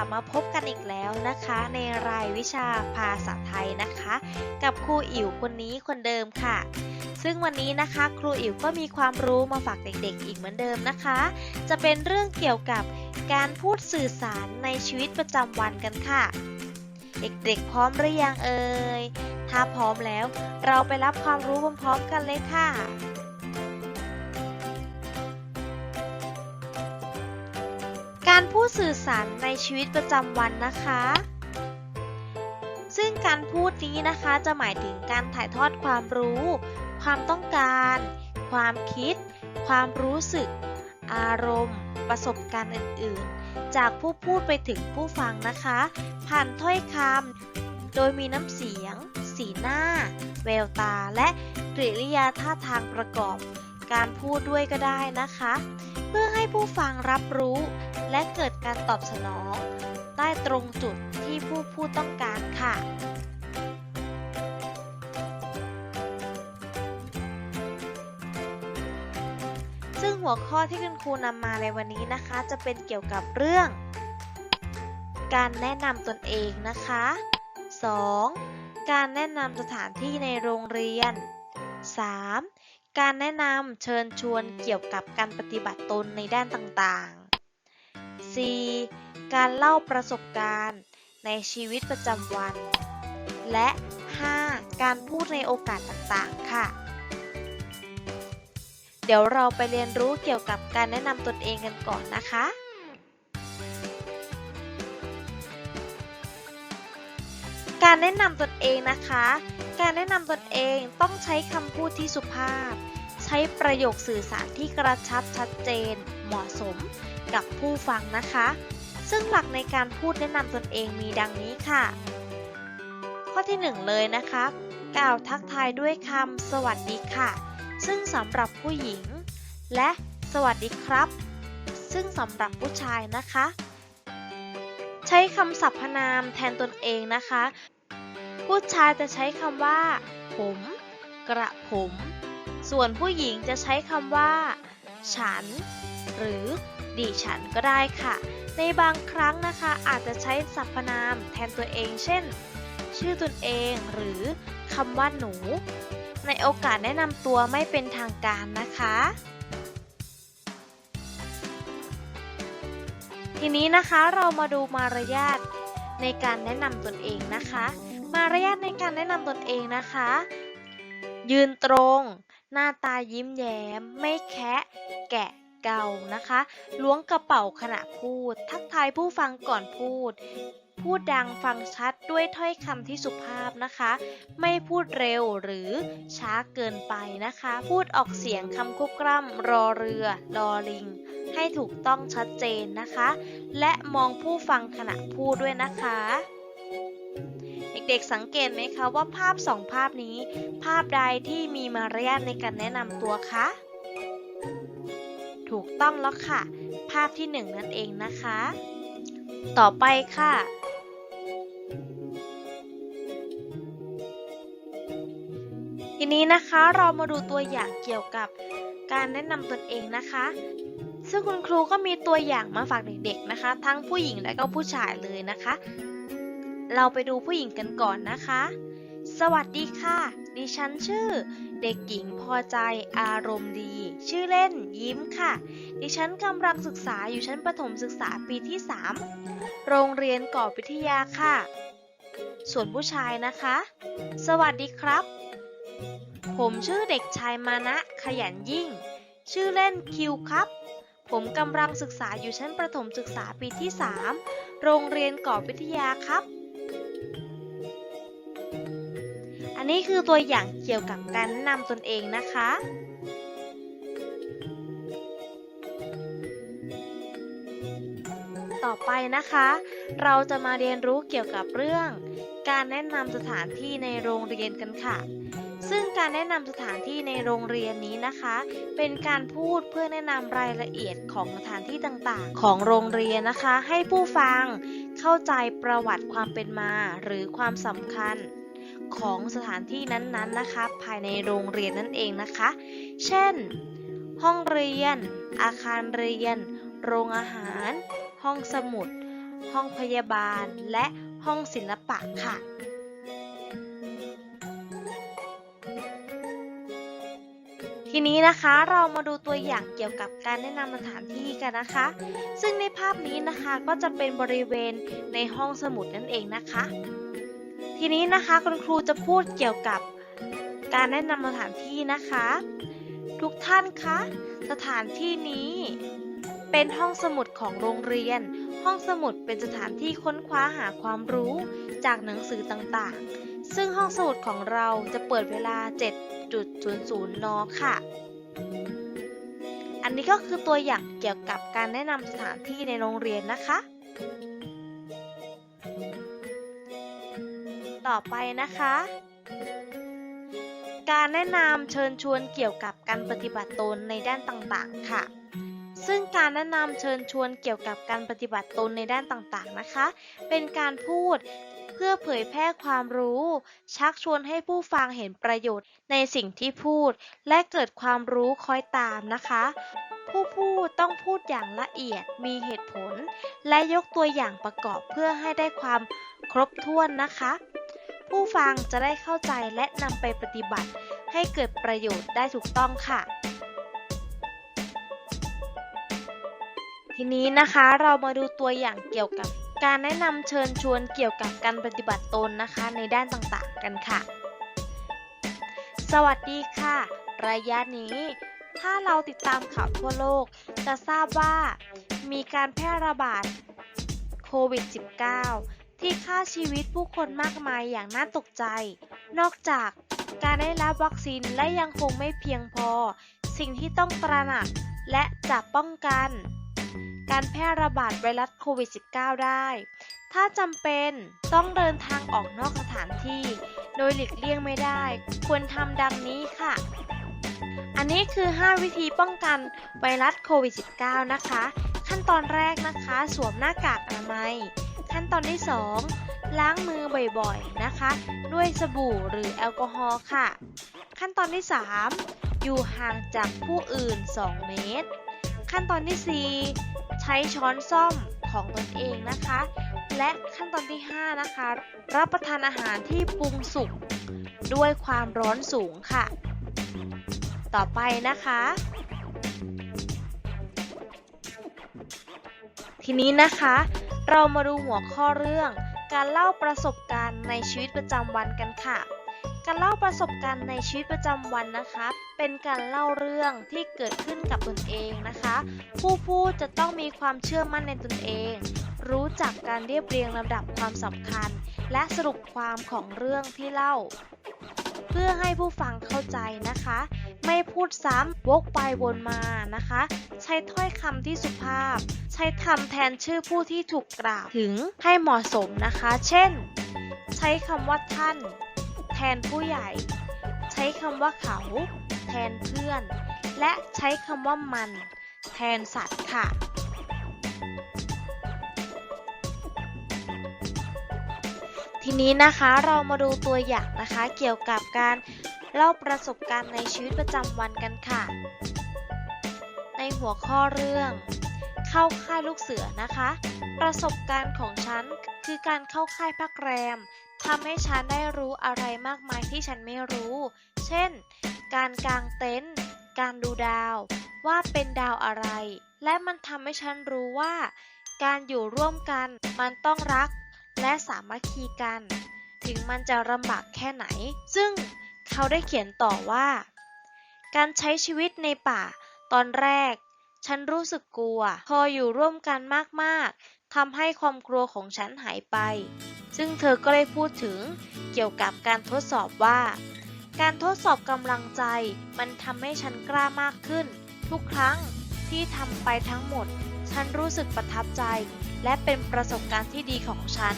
ลับมาพบกันอีกแล้วนะคะ ในรายวิชาภาษาไทยนะคะ กับครูอิ๋วคนนี้คนเดิมค่ะ ซึ่งวันนี้นะคะครูอิ๋วก็มีความรู้มาฝากเด็กๆ อีกเหมือนเดิมนะคะ จะเป็นเรื่องเกี่ยวกับการพูดสื่อสารในชีวิตประจำวันกันค่ะ เด็กๆ พร้อมหรือยังเอ่ยถ้าพร้อมแล้ว เราไปรับความรู้พร้อมๆกันเลยค่ะ การพูดสื่อสารในชีวิตประจำวันนะคะ ซึ่งการพูดนี้นะคะจะหมายถึงการถ่ายทอดความรู้ ความต้องการ ความคิด ความรู้สึก อารมณ์ ประสบการณ์อื่น ๆ จากผู้พูดไปถึงผู้ฟังนะคะ ผ่านถ้อยคำโดยมีน้ำเสียง สีหน้า แววตา และกริยาท่าทางประกอบ การพูดด้วยก็ได้นะคะ เพื่อให้ผู้ฟังรับรู้ และเกิดการตอบสนอง ได้ตรงจุดที่ผู้พูดต้องการค่ะซึ่งหัวข้อที่คุณครูนำมาในวันนี้นะคะ จะเป็นเกี่ยวกับเรื่อง การแนะนำตนเองนะคะ 2. การแนะนำสถานที่ในโรงเรียน 3. การแนะนำเชิญชวนเกี่ยวกับการปฏิบัติตนในด้านต่างๆ 4. การเล่าประสบการณ์ในชีวิตประจำวัน และ 5. การพูดในโอกาสต่างๆ ค่ะ เดี๋ยวเราไปเรียนรู้เกี่ยวกับการแนะนำตนเองกันก่อนนะคะ การแนะนำตนเองนะคะ การแนะนำตนเองต้องใช้คำพูดที่สุภาพ ใช้ประโยคสื่อสารที่กระชับชัดเจน เหมาะสมกับผู้ฟังนะคะ ซึ่งหลักในการพูดแนะนำตนเองมีดังนี้ค่ะ ข้อที่หนึ่งเลยนะคะ กล่าวทักทายด้วยคำสวัสดีค่ะ ซึ่งสำหรับผู้หญิง และสวัสดีครับ ซึ่งสำหรับผู้ชายนะคะ ใช้คำสรรพนามแทนตนเองนะคะ ผู้ชายจะใช้คำว่า ผม กระผม ส่วนผู้หญิงจะใช้คำว่า ฉัน หรือดิฉันก็ได้ค่ะ ในบางครั้งนะคะอาจจะใช้สรรพนามแทนตัวเอง เช่น ชื่อตนเองหรือคำว่าหนู ในโอกาสแนะนำตัวไม่เป็นทางการนะคะ ทีนี้นะคะเรามาดูมารยาทในการแนะนำตนเองนะคะ มารยาทในการแนะนำตนเองนะคะ ยืนตรง หน้าตายิ้มแย้ม ไม่แคะแกะเกานะคะ ล้วงกระเป๋าขณะพูด ทักทายผู้ฟังก่อนพูด พูดดังฟังชัดด้วยถ้อยคำที่สุภาพนะคะ ไม่พูดเร็วหรือช้าเกินไปนะคะ พูดออกเสียงคำควบกล้ำรอเรือรอลิง ให้ถูกต้องชัดเจนนะคะ และมองผู้ฟังขณะพูดด้วยนะคะเด็กๆสังเกตไหมคะว่าภาพสองภาพนี้ ภาพใดที่มีมารยาทในการแนะนำตัวคะ ถูกต้องแล้วค่ะ ภาพที่หนึ่งนั่นเองนะคะ ต่อไปค่ะ นี้นะคะเรามาดูตัวอย่างเกี่ยวกับการแนะนำตนเองนะคะ ซึ่งคุณครูก็มีตัวอย่างมาฝากเด็กๆนะคะ ทั้งผู้หญิงและก็ผู้ชายเลยนะคะ เราไปดูผู้หญิงกันก่อนนะคะ สวัสดีค่ะ ดิฉันชื่อ เด็กหญิงพอใจอารมณ์ดี ชื่อเล่นยิ้มค่ะ ดิฉันกำลังศึกษาอยู่ชั้นประถมศึกษาปีที่ 3 โรงเรียนก่อวิทยาค่ะ ส่วนผู้ชายนะคะ สวัสดีครับ ผมชื่อเด็กชายมานะ ขยันยิ่ง ชื่อเล่นคิวครับ ผมกำลังศึกษาอยู่ชั้นประถมศึกษาปีที่ 3 โรงเรียนก่อวิทยาครับ อันนี้คือตัวอย่างเกี่ยวกับการแนะนำตนเองนะคะต่อไปนะคะ เราจะมาเรียนรู้เกี่ยวกับเรื่อง การแนะนำสถานที่ในโรงเรียนกันค่ะ ซึ่งการแนะนำสถานที่ในโรงเรียนนี้นะคะ เป็นการพูดเพื่อแนะนำรายละเอียดของสถานที่ต่างๆ ของโรงเรียนนะคะ ให้ผู้ฟังเข้าใจประวัติความเป็นมา หรือความสำคัญของสถานที่นั้นๆนะคะ ภายในโรงเรียนนั่นเองนะคะ เช่น ห้องเรียน อาคารเรียน โรงอาหาร ห้องสมุด ห้องพยาบาล และห้องศิลปะค่ะ ทีนี้นะคะเรามาดูตัวอย่างเกี่ยวกับการแนะนำสถานที่กันนะคะ ซึ่งในภาพนี้นะคะก็จะเป็นบริเวณในห้องสมุดนั่นเองนะคะ ทีนี้นะคะคุณครูจะพูดเกี่ยวกับการแนะนำสถานที่นะคะ ทุกท่านคะสถานที่นี้เป็นห้องสมุดของโรงเรียน ห้องสมุดเป็นสถานที่ค้นคว้าหาความรู้จากหนังสือต่างๆ ซึ่งห้องสมุดของเราจะเปิดเวลา 7.00นค่ะ อันนี้ก็คือตัวอย่างเกี่ยวกับการแนะนำสถานที่ในโรงเรียนนะคะ ต่อไปนะคะ การแนะนำเชิญชวนเกี่ยวกับการปฏิบัติตนในด้านต่างๆ ค่ะซึ่งการแนะนำเชิญชวนเกี่ยวกับการปฏิบัติตนในด้านต่างๆนะคะ เป็นการพูด พื่อเผยแพร่ความรู้ ชักชวนให้ผู้ฟังเห็นประโยชน์ในสิ่งที่พูด และเกิดความรู้คอยตามนะคะ ผู้พูดต้องพูดอย่างละเอียดมีเหตุผล และยกตัวอย่างประกอบเพื่อให้ได้ความครบถ้วนนะคะ ผู้ฟังจะได้เข้าใจและนำไปปฏิบัติ ให้เกิดประโยชน์ได้ถูกต้องค่ะทีนี้นะคะเรามาดูตัวอย่างเกี่ยวกับ การแนะนำเชิญชวนเกี่ยวกับการปฏิบัติตนนะคะในด้านต่างๆกันค่ะ สวัสดีค่ะ ระยะนี้ ถ้าเราติดตามข่าวทั่วโลก จะทราบว่า มีการแพร่ระบาดโควิด -19 ที่ฆ่าชีวิตผู้คนมากมายอย่างน่าตกใจ นอกจากการได้รับวัคซีนและยังคงไม่เพียงพอ สิ่งที่ต้องตระหนักและจะป้องกัน การแพร่ระบาดไวรัสโควิด -19 ได้ ถ้าจำเป็นต้องเดินทางออกนอกสถานที่ โดยหลีกเลี่ยงไม่ได้ ควรทำดังนี้ค่ะ อันนี้คือ 5 วิธีป้องกันไวรัสโควิด -19 นะคะ ขั้นตอนแรกนะคะ สวมหน้ากากอนามัย ขั้นตอนที่ 2 ล้างมือบ่อยๆนะคะ ด้วยสบู่หรือแอลกอฮอล์ค่ะ ขั้นตอนที่ 3อยู่ห่างจากผู้อื่น 2 เมตร ขั้นตอนที่4 ใช้ช้อนซ่อมของตนเองนะคะ และขั้นตอนที่ 5 นะคะ รับประทานอาหารที่ปรุงสุกด้วยความร้อนสูงค่ะ ต่อไปนะคะ ทีนี้นะคะ เรามาดูหัวข้อเรื่องการเล่าประสบการณ์ในชีวิตประจำวันกันค่ะ การเล่าประสบการณ์ในชีวิตประจำวันนะคะ เป็นการเล่าเรื่องที่เกิดขึ้นกับตนเองนะคะ ผู้พูดจะต้องมีความเชื่อมั่นในตนเอง รู้จักการเรียบเรียงลำดับความสำคัญ และสรุปความของเรื่องที่เล่า เพื่อให้ผู้ฟังเข้าใจนะคะ ไม่พูดซ้ำวกไปวนมานะคะ ใช้ถ้อยคำที่สุภาพ ใช้คำแทนชื่อผู้ที่ถูกกล่าวถึงให้เหมาะสมนะคะ เช่น ใช้คำว่าท่าน ทนผู้ใหญ่ ใช้คำว่าเขา แทนเพื่อน และใช้คำว่ามัน แทนสัตว์ค่ะทีนี้นะคะเรามาดูตัวอย่างนะคะเกี่ยวกับการเล่าประสบการณ์ในชีวิตประจำวันกันค่ะ ในหัวข้อเรื่อง เข้าค่ายลูกเสือนะคะ ประสบการณ์ของฉันคือการเข้าค่ายพักแรม ทำให้ฉันได้รู้อะไรมากมายที่ฉันไม่รู้ เช่น การกางเต็นท์ การดูดาว ว่าเป็นดาวอะไร และมันทำให้ฉันรู้ว่า การอยู่ร่วมกันมันต้องรักและสามัคคีกัน ถึงมันจะลำบากแค่ไหน ซึ่งเขาได้เขียนต่อว่า การใช้ชีวิตในป่า ตอนแรก ฉันรู้สึกกลัว พออยู่ร่วมกันมากๆทำให้ความกลัวของฉันหายไป ซึ่งเธอก็ได้พูดถึงเกี่ยวกับการทดสอบว่า การทดสอบกำลังใจมันทำให้ฉันกล้ามากขึ้น ทุกครั้งที่ทำไปทั้งหมด ฉันรู้สึกประทับใจ และเป็นประสบการณ์ที่ดีของฉัน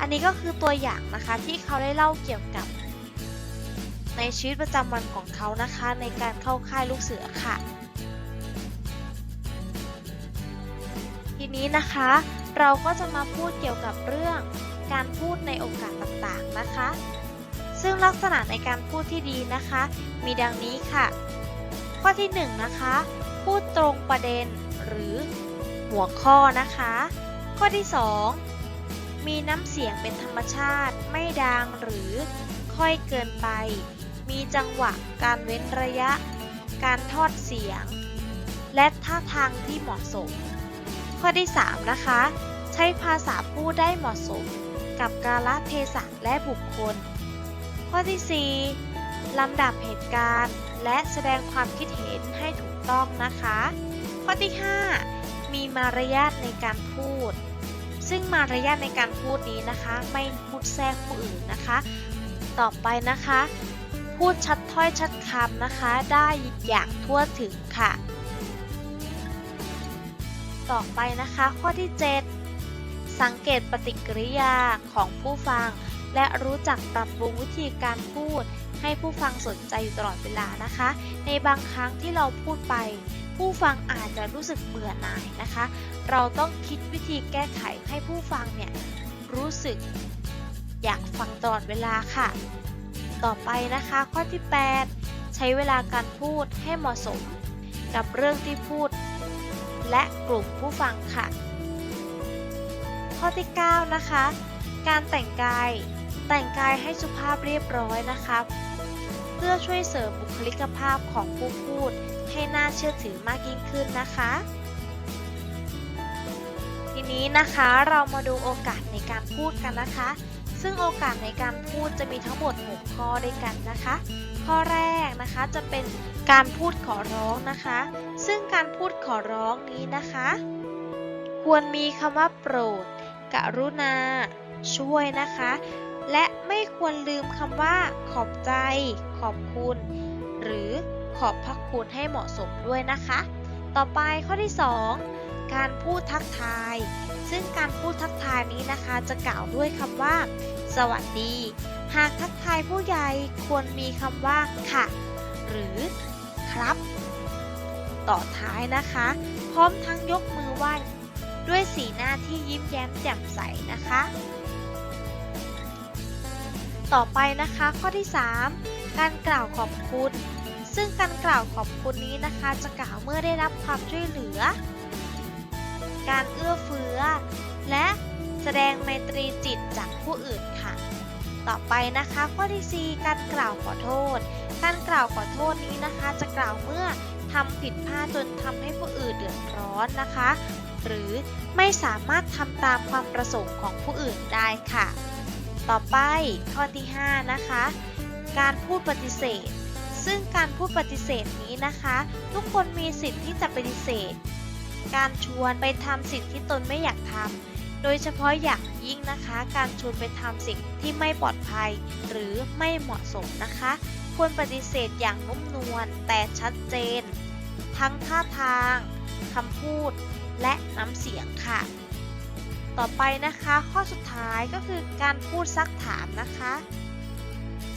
อันนี้ก็คือตัวอย่างนะคะที่เขาได้เล่าเกี่ยวกับ ในชีวิตประจำวันของเขานะคะในการเข้าค่ายลูกเสือค่ะทีนี้นะคะ เราก็จะมาพูดเกี่ยวกับเรื่อง การพูดในโอกาสต่างๆนะคะ ซึ่งลักษณะในการพูดที่ดีนะคะ มีดังนี้ค่ะ ข้อที่1นงนะคะ พูดตรงประเด็นหรือหัวข้อนะคะ ข้อที่ 2 มีน้ำเสียงเป็นธรรมชาติ ไม่ดังหรือค่อยเกินไป มีจังหวะการเว้นระยะ การทอดเสียง และท่าทางที่เหมาะสม ข้อที่ 3 นะคะ ใช้ภาษาพูดได้เหมาะสม กับกาลเทศะและบุคคล ข้อที่ 4 ลำดับเหตุการณ์ และแสดงความคิดเห็นให้ถูกต้องนะคะ ข้อที่ 5 มีมารยาทในการพูด ซึ่งมารยาทในการพูดนี้นะคะ ไม่พูดแทรกผู้อื่นนะคะ ต่อไปนะคะ พูดชัดถ้อยชัดคำนะคะ ได้อย่างทั่วถึงค่ะ ต่อไปนะคะข้อที่ 7 สังเกตปฏิกิริยาของผู้ฟัง และรู้จักปรับปรุงวิธีการพูด ให้ผู้ฟังสนใจอยู่ตลอดเวลานะคะ ในบางครั้งที่เราพูดไป ผู้ฟังอาจจะรู้สึกเบื่อหน่ายนะคะ เราต้องคิดวิธีแก้ไขให้ผู้ฟังเนี่ยรู้สึกอยากฟังตลอดเวลาค่ะ ต่อไปนะคะข้อที่ 8 ใช้เวลาการพูดให้เหมาะสม กับเรื่องที่พูด และกลุ่มผู้ฟังค่ะ ข้อที่ 9 นะคะ การแต่งกาย แต่งกายให้สุภาพเรียบร้อยนะคะ เพื่อช่วยเสริมบุคลิกภาพของผู้พูด ให้น่าเชื่อถือมากยิ่งขึ้นนะคะ ทีนี้นะคะเรามาดูโอกาสในการพูดกันนะคะ ซึ่งโอกาสในการพูดจะมีทั้งหมด 6 ข้อด้วยกันนะคะ ข้อแรกนะคะจะเป็นการพูดขอร้องนะคะ ซึ่งการพูดขอร้องนี้นะคะ ควรมีคำว่าโปรด กรุณา ช่วยนะคะ และไม่ควรลืมคำว่า ขอบใจ ขอบคุณ หรือขอบพระคุณให้เหมาะสมด้วยนะคะ ต่อไปข้อที่ 2 การพูดทักทาย ซึ่งการพูดทักทายนี้นะคะ จะกล่าวด้วยคำว่า สวัสดี หากทักทายผู้ใหญ่ควรมีคำว่า ค่ะ หรือ ครับ ต่อท้ายนะคะ พร้อมทั้งยกมือไหว้ ด้วยสีหน้าที่ยิ้มแย้มแจ่มใสนะคะ ต่อไปนะคะข้อที่ 3 การกล่าวขอบคุณ ซึ่งการกล่าวขอบคุณนี้นะคะจะกล่าวเมื่อได้รับความช่วยเหลือ การเอื้อเฟื้อ และแสดงไมตรีจิตจากผู้อื่นค่ะ ต่อไปนะคะข้อที่ 4 การกล่าวขอโทษ การกล่าวขอโทษนี้นะคะ จะกล่าวเมื่อทำผิดพลาดจนทำให้ผู้อื่นเดือดร้อนนะคะ หรือไม่สามารถทำตามความประสงค์ของผู้อื่นได้ค่ะ ต่อไปข้อที่ 5 นะคะ การพูดปฏิเสธ ซึ่งการพูดปฏิเสธนี้นะคะ ทุกคนมีสิทธิ์ที่จะปฏิเสธ การชวนไปทำสิ่งที่ตนไม่อยากทำโดยเฉพาะอย่างยิ่งนะคะ การชวนไปทำสิ่งที่ไม่ปลอดภัย หรือไม่เหมาะสมนะคะ ควรปฏิเสธอย่างนุ่มนวลแต่ชัดเจน ทั้งท่าทางคำพูด และน้ำเสียงค่ะ ต่อไปนะคะข้อสุดท้ายก็คือการพูดซักถามนะคะ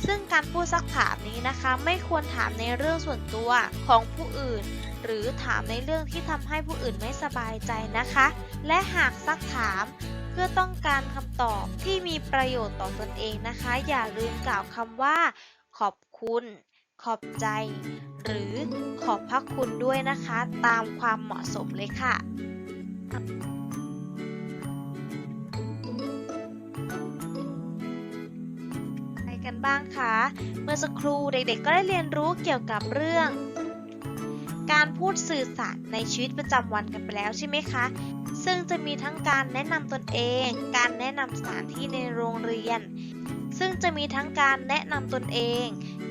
ซึ่งการพูดซักถามนี้นะคะ ไม่ควรถามในเรื่องส่วนตัวของผู้อื่น หรือถามในเรื่องที่ทำให้ผู้อื่นไม่สบายใจนะคะ และหากซักถามเพื่อต้องการคำตอบที่มีประโยชน์ต่อตนเองนะคะ อย่าลืมกล่าวคำว่า ขอบคุณ ขอบใจ หรือขอบพระคุณด้วยนะคะ ตามความเหมาะสมเลยค่ะ กันบ้างคะเมื่อสักครู่เด็กๆ ก็ได้เรียนรู้เกี่ยวกับเรื่อง การพูดสื่อสารในชีวิตประจำวันกันไปแล้วใช่ไหมคะ ซึ่งจะมีทั้งการแนะนำตนเอง การแนะนำสถานที่ในโรงเรียน ซึ่งจะมีทั้งการแนะนำตนเอง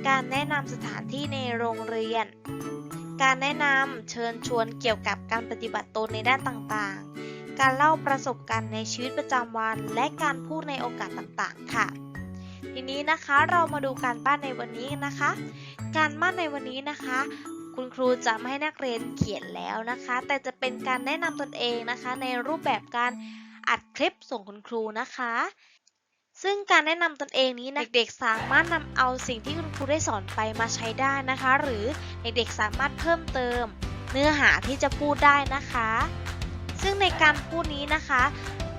การแนะนำสถานที่ในโรงเรียน การแนะนำเชิญชวนเกี่ยวกับการปฏิบัติตนในด้านต่างๆ การเล่าประสบการณ์ในชีวิตประจำวัน และการพูดในโอกาสต่างๆ ค่ะ ทีนี้นะคะเรามาดูการบ้านในวันนี้นะคะ การบ้านในวันนี้นะคะ คุณครูจะไม่ให้นักเรียนเขียนแล้วนะคะ แต่จะเป็นการแนะนำตนเองนะคะ ในรูปแบบการอัดคลิปส่งคุณครูนะคะ ซึ่งการแนะนำตนเองนี้นะเด็กๆ สามารถนำเอาสิ่งที่คุณครูได้สอนไปมาใช้ได้นะคะ หรือเด็กๆสามารถเพิ่มเติม เนื้อหาที่จะพูดได้นะคะ ซึ่งในการพูดนี้นะคะ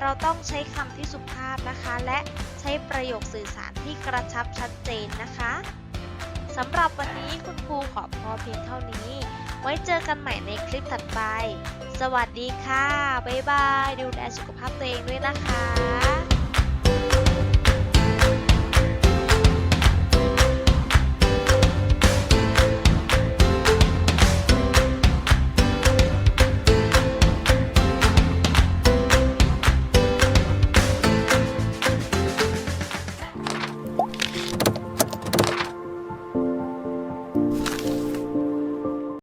เราต้องใช้คำที่สุภาพนะคะ และใช้ประโยคสื่อสารที่กระชับชัดเจนนะคะสำหรับวันนี้คุณครูขอพอเพียงเท่านี้ ไว้เจอกันใหม่ในคลิปถัดไป สวัสดีค่ะ บ๊ายบาย ดูแลสุขภาพตัวเองด้วยนะคะ